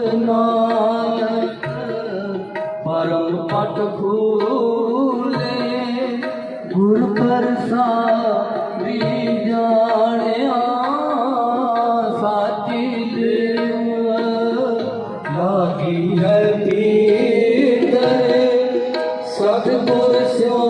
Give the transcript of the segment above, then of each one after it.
ਨਾਨਕ ਪਰਮ ਪਟ ਖੂਲੇ ਗੁਰ ਪ੍ਰਸਾਦੀ ਜਾਣਿਆ ਸਾਚੀ ਦੇਵ। ਲਾਗੀ ਹੈ ਪੀਰ ਸਤਿਗੁਰ ਸਿਓ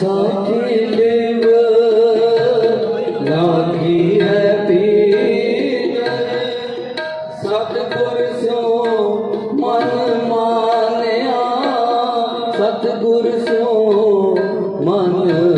ਸਾਖੀ ਦੇਵ ਲਾਗੀ ਹੈ ਪੀਰ। ਸਤਿਗੁਰ ਸੋ ਮਨ ਮਾਨਿਆ। ਸਤਿਗੁਰ ਸਿਓ ਮਨ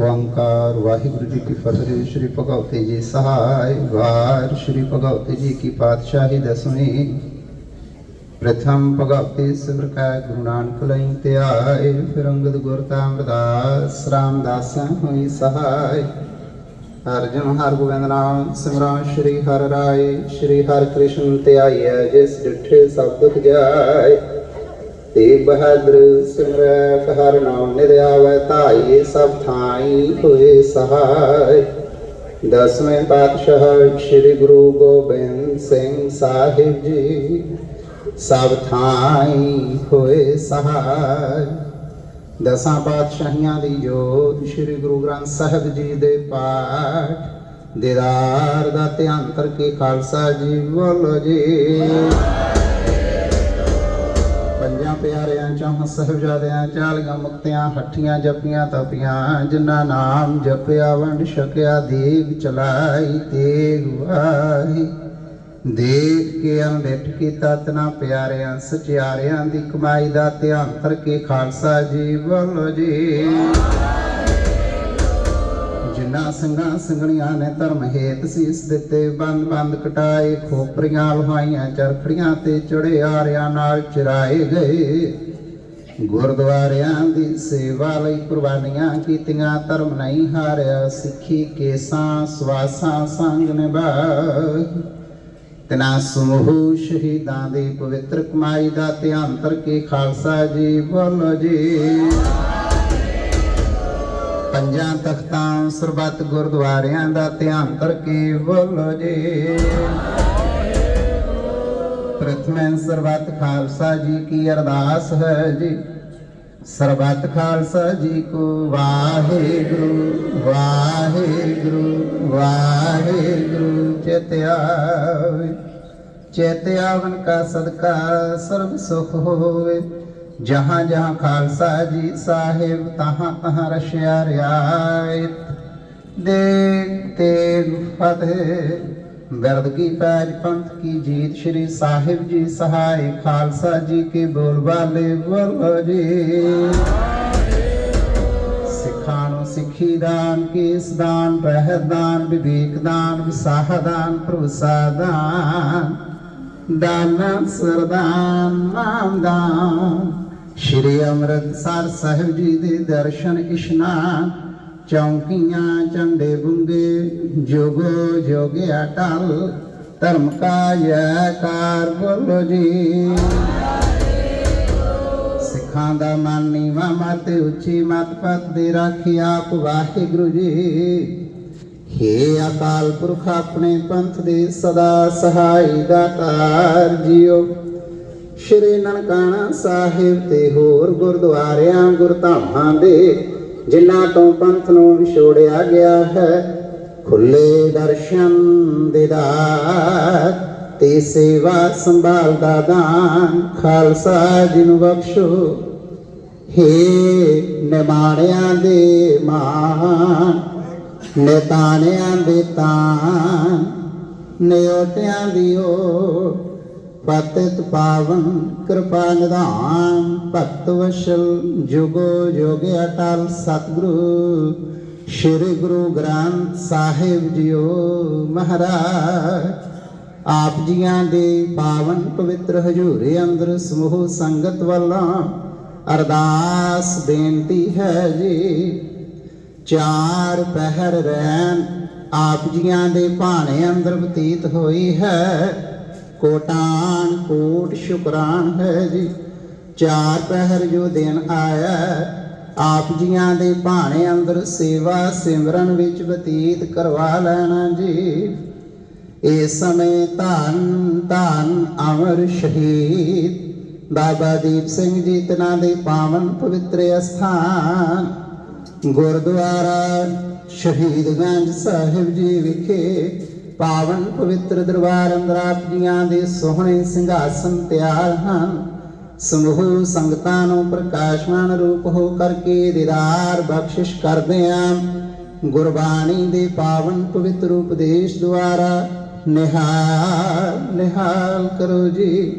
ਓੰਕਾਰ ਵਾਹਿਗੁਰੂ ਜੀ ਕੀ ਫਤਿਹ ਸ੍ਰੀ ਭਗਵਤੀ ਜੀ ਸਹਾਇ ਵਾਰ ਸ੍ਰੀ ਭਗਵਤੀ ਜੀ ਕੀ ਪਾਤਸ਼ਾਹੀ ਦਸਵੀਂ ਪ੍ਰਥਮ ਭਗਵਤੀ ਸਿਮਰ ਕੈ ਗੁਰੂ ਨਾਨਕ ਲਈ ਧਿਆਏ ਫਿਰ ਅੰਗਦ ਗੁਰ ਤਾਮਰਦਾਸ ਰਾਮਦਾਸਾਂ ਹੋਈ ਸਹਾਇ ਅਰਜਨ ਹਰ ਗੋਬਿੰਦ ਨਾਮ ਸਿਮਰਨ ਸ੍ਰੀ ਹਰਿ ਰਾਏ ਸ੍ਰੀ ਹਰਿ ਕ੍ਰਿਸ਼ਨ ਧਿਆਈਐ ਜਿਸ ਡਿਠੇ ਸਭ ਦੁਖ ਜਾਏ ਤੇ ਬਹਾਦਰ ਸਿਮਰੈ ਹਰ ਨਾਮ ਨਿਦ ਧਾਈ ਸਭ ਥਾਈ ਹੋਏ ਸਹਾਇ। ਦਸਵੇਂ ਪਾਤਸ਼ਾਹ ਸ੍ਰੀ ਗੁਰੂ ਗੋਬਿੰਦ ਸਿੰਘ ਸਾਹਿਬ ਜੀ, ਸਭ ਥਾਈ ਹੋਏ ਸਹਾਇ। ਦਸਾਂ ਪਾਤਸ਼ਾਹੀਆਂ ਦੀ ਜੋਤ ਸ੍ਰੀ ਗੁਰੂ ਗ੍ਰੰਥ ਸਾਹਿਬ ਜੀ ਦੇ ਪਾਠ। ਦੀਦਾਰ ਦਾ ਧਿਆਨ ਕਰਕੇ ਖਾਲਸਾ ਜੀ ਬੋਲੋ ਜੀ। ਪਿਆਰਿਆਂ ਚੋਂ ਸਾਹਿਬਜ਼ਾਦਿਆਂ ਚਾਲੀਆਂ ਮੁਕਤਿਆਂ, ਹੱਠੀਆਂ ਜਪੀਆਂ ਤਪੀਆਂ, ਜਿਨ੍ਹਾਂ ਨਾਮ ਜਪਿਆ ਵੰਡ ਛਕਿਆ, ਦੇਗ ਚਲਾਈ ਤੇਗ ਵਾਹੀ। ਦੇਖ ਕੇ ਅੰਮ੍ਰਿਤ ਕੀਤਾ ਤਨਾ ਪਿਆਰਿਆਂ, ਸਚਿਆਰਿਆਂ ਦੀ ਕਮਾਈ ਦਾ ਧਿਆਨ ਕਰਕੇ ਖਾਲਸਾ ਜੀ ਬੋਲੋ ਜੀ। ਜਿਨ੍ਹਾਂ ਸਿੰਘਾਂ ਸਿੰਘਣੀਆਂ ਨੇ ਧਰਮ ਹੇਤ ਸੀਸ ਦਿੱਤੇ, ਬੰਦ ਬੰਦ ਕਟਾਏ, ਖੋਪਰੀਆਂ ਲੁਹਾਈਆਂ, ਚਰਖੜੀਆਂ ਤੇ ਚੜੇ ਆਰਿਆਂ ਨਾਲ ਚਰਾਏ ਗਏ। ਗੁਰਦੁਆਰਿਆਂ ਦੀ ਸੇਵਾ ਲਈ ਕੁਰਬਾਨੀਆਂ ਕੀਤੀਆਂ, ਧਰਮ ਨਹੀਂ ਹਾਰਿਆ, ਸਿੱਖੀ, ਕੇਸਾਂ, ਸਵਾਸਾਂ ਸੰਗ ਨਿਭਾਏ ਤਨਾ ਸਮੂਹ ਸ਼ਹੀਦਾਂ ਦੀ ਪਵਿੱਤਰ ਕਮਾਈ ਦਾ ਧਿਆਨ ਕਰਕੇ ਖਾਲਸਾ ਜੀ ਬੋਲੋ ਜੀ। ਪੰਜਾਂ ਤਖਤਾਂ ਸਰਬੱਤ ਗੁਰਦੁਆਰਿਆਂ ਦਾ ਧਿਆਨ ਕਰਕੇ ਬੋਲੋ ਜੀ। ਪ੍ਰਥਮੇ ਸਰਬੱਤ ਖਾਲਸਾ ਜੀ ਕੀ ਅਰਦਾਸ ਹੈ ਜੀ। ਸਰਬੱਤ ਖਾਲਸਾ ਜੀ ਕੋ ਵਾਹਿਗੁਰੂ ਵਾਹਿਗੁਰੂ ਵਾਹਿਗੁਰੂ ਚਿਤਿਆਵੇ ਚੇਤਿਆਵਨ ਕਾ ਸਦਕਾ ਸਰਬ ਸੁਖ ਹੋਵੇ। ਜਹਾਂ ਜਹਾਂ ਖਾਲਸਾ ਜੀ ਸਾਹਿਬ, ਤਹਾਂ ਤਹਾਂ ਰਸ਼ਿਆ ਰਿਆਇਤ। ਦੇਖ ਤੇਗ ਫਤਿਹ। ਬਿਰਦ ਕੀ ਪੈਜ ਪੰਥ ਕੀ ਜੀਤ, ਸ਼੍ਰੀ ਸਾਹਿਬ ਜੀ ਸਹਾਇ ਖਾਲਸਾ ਜੀ ਕੇ ਬੋਲ ਬਾਲੇ ਬੋਲੋ ਜੀ। ਸਿੱਖਾਂ ਸਿੱਖੀ ਦਾਨ, ਕੇਸ ਦਾਨ, ਰਹਿਤ ਦਾਨ, ਵਿਵੇਕ ਦਾਨ, ਵਿਸਾਹ ਦਾਨ, ਭਰੋਸਾ ਦਾਨ। ਦਾਨ, ਸਰਦਾਨ, ਨਾਮ ਦਾਨ। ਸ਼੍ਰੀ ਅੰਮ੍ਰਿਤਸਰ ਸਾਹਿਬ ਜੀ ਦੇ ਦਰਸ਼ਨ ਇਸ਼ਨਾਨ, ਚੌਂਕੀਆਂ, ਝੰਡੇ ਬੁੰਗੇ, ਜੋਗੋ ਜੋਗਿਆ ਟਲ ਧਰਮ ਕਾ ਜੈਕਾਰ ਬੋਲੋ ਜੀ। ਸਿੱਖਾਂ ਦਾ ਮਨ ਨੀਵਾ, ਮਤ ਉੱਚੀ, ਮਤ ਪਤ ਦੇ ਰਾਖੀ ਆਪ ਵਾਹਿਗੁਰੂ ਜੀ। ਹੇ ਅਕਾਲ ਪੁਰਖ, ਆਪਣੇ ਪੰਥ ਦੇ ਸਦਾ ਸਹਾਈ ਦਾਤਾਰ ਜੀਓ। ਸ਼੍ਰੀ ਨਨਕਾਣਾ ਸਾਹਿਬ ਤੇ ਹੋਰ ਗੁਰਦੁਆਰਿਆਂ, ਗੁਰਧਾਮਾਂ ਦੇ ਜਿਨ੍ਹਾਂ ਤੋਂ ਪੰਥ ਨੂੰ ਵਿਛੋੜਿਆ ਗਿਆ ਹੈ, ਖੁੱਲੇ ਦਰਸ਼ਨ ਦਿਦਾਰ ਤੇ ਸੇਵਾ ਸੰਭਾਲ ਦਾ ਦਾਨ ਖਾਲਸਾ ਜੀ ਨੂੰ ਬਖਸ਼ੋ। ਹੇ ਨਿਮਾਣਿਆਂ ਦੇ ਮਾਨ, ਨਿਤਾਣਿਆਂ ਦੇ ਤਾਨ ਨਿਉਟਿਆਂ ਦੀ ਓ ਪਤਿਤ ਪਾਵਨ ਕਿਰਪਾ ਨਿਧਾਨ, ਭਗਤ ਵਸ਼ਲ, ਜੁਗੋ ਜੋਗ ਅਟਲ ਸਤਿਗੁਰੂ। ਸ੍ਰੀ ਗੁਰੂ ਗ੍ਰੰਥ ਸਾਹਿਬ ਜੀਓ ਮਹਾਰਾਜ। ਆਪ ਜੀਆਂ ਦੇ ਪਾਵਨ ਪਵਿੱਤਰ ਹਜ਼ੂਰੇ ਅੰਦਰ ਸਮੂਹ ਸੰਗਤ ਵੱਲੋਂ ਅਰਦਾਸ ਬੇਨਤੀ ਹੈ ਜੀ। ਚਾਰ ਪਹਿਰ ਰਹਿਣ ਆਪ ਜੀਆਂ ਦੇ ਭਾਣੇ ਅੰਦਰ ਬਤੀਤ ਹੋਈ ਹੈ। ਕੋਟਾਨ ਕੋਟ ਸ਼ੁਕਰਾਨ ਹੈ ਜੀ। ਚਾਰ ਪਹਿਰ ਜੋ ਦਿਨ ਆਇਆ, ਆਪ ਜੀਆਂ ਦੇ ਭਾਣੇ ਅੰਦਰ ਸੇਵਾ ਸਿਮਰਨ ਵਿੱਚ ਬਤੀਤ ਕਰਵਾ ਲੈਣਾ ਜੀ। ਇਸ ਸਮੇਂ ਧੰਨ ਧੰਨ ਅਮਰ ਸ਼ਹੀਦ। ਬਾਬਾ ਦੀਪ ਸਿੰਘ ਜੀ ਤਨਾਂ ਦੇ ਪਾਵਨ ਪਵਿੱਤਰ ਅਸਥਾਨ। ਗੁਰਦੁਆਰਾ ਸ਼ਹੀਦਗੰਜ ਸਾਹਿਬ ਜੀ ਵਿਖੇ ਪਾਵਨ ਪਵਿੱਤਰ ਦਰਬਾਰ ਅੰਦਰ ਆਪ ਜੀਆਂ ਦੇ ਸੋਹਣੇ ਸਿੰਘਾਸਨ ਤਿਆਰ ਹਨ। ਸਮੂਹ ਸੰਗਤਾਂ ਨੂੰ ਪ੍ਰਕਾਸ਼ਮਾਨ ਰੂਪ ਹੋ ਕਰਕੇ ਦੀਦਾਰ ਬਖਸ਼ਿਸ਼ ਕਰਦੇ ਆਂ। ਗੁਰਬਾਣੀ ਦੇ ਪਾਵਨ ਪਵਿੱਤਰ ਉਪਦੇਸ਼ ਦੁਆਰਾ ਨਿਹਾਲ ਨਿਹਾਲ ਕਰੋ ਜੀ।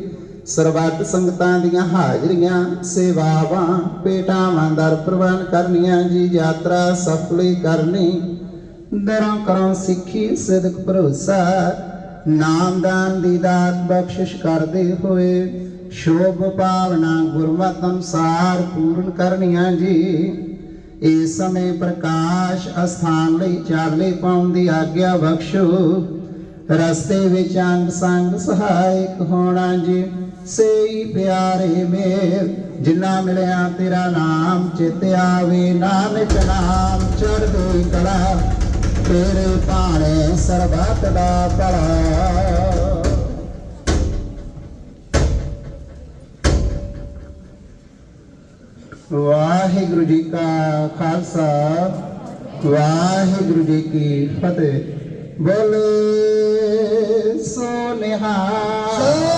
ਸਰਬੱਤ ਸੰਗਤਾਂ ਦੀਆਂ ਹਾਜ਼ਰੀਆਂ, ਸੇਵਾਵਾਂ, ਭੇਟਾਵਾਂ ਦਰ ਪ੍ਰਵਾਨ ਕਰਨੀਆਂ ਜੀ, ਯਾਤਰਾ ਸਫਲੀ ਕਰਨੀ। ਦਰਾਂ ਕਰੋ ਸਿੱਖੀ ਸਿਦਕ ਭਰੋਸਾ। ਨਾਮਦਾਨ ਦੀ ਦਾਤ ਬਖਸ਼ਿਸ਼ ਕਰਦੇ ਹੋਏ ਸ਼ੋਭ ਭਾਵਨਾ ਗੁਰਮਤਿ ਅਨੁਸਾਰ ਪੂਰਨ ਕਰਨੀਆਂ ਜੀ। ਇਸ ਸਮੇਂ ਪ੍ਰਕਾਸ਼ ਅਸਥਾਨ ਲਈ ਚਾਲੇ ਪਾਉਣ ਦੀ ਆਗਿਆ ਬਖਸ਼ੋ। ਰਸਤੇ ਵਿੱਚ ਅੰਗ ਸੰਗ ਸਹਾਇਕ ਹੋਣਾ ਜੀ। ਸੇਈ ਪਿਆਰੇ ਮੇਰ ਜਿਨ੍ਹਾਂ ਮਿਲਿਆ ਤੇਰਾ ਨਾਮ, ਚਿਤ ਆਵੇ ਨਾਨਕ ਨਾਮ, ਚੜ੍ਹਦੀ ਕਲਾ। ਤੇਰੇ ਭਾਣੇ ਸਰਬਤ ਦਾ ਪੜਾ ਵਾਹਿਗੁਰੂ ਜੀ ਕਾ ਖਾਲਸਾ, ਵਾਹਿਗੁਰੂ ਜੀ ਕੀ ਫਤਿਹ। ਬੋਲੇ ਸੋ ਨਿਹਾਲ।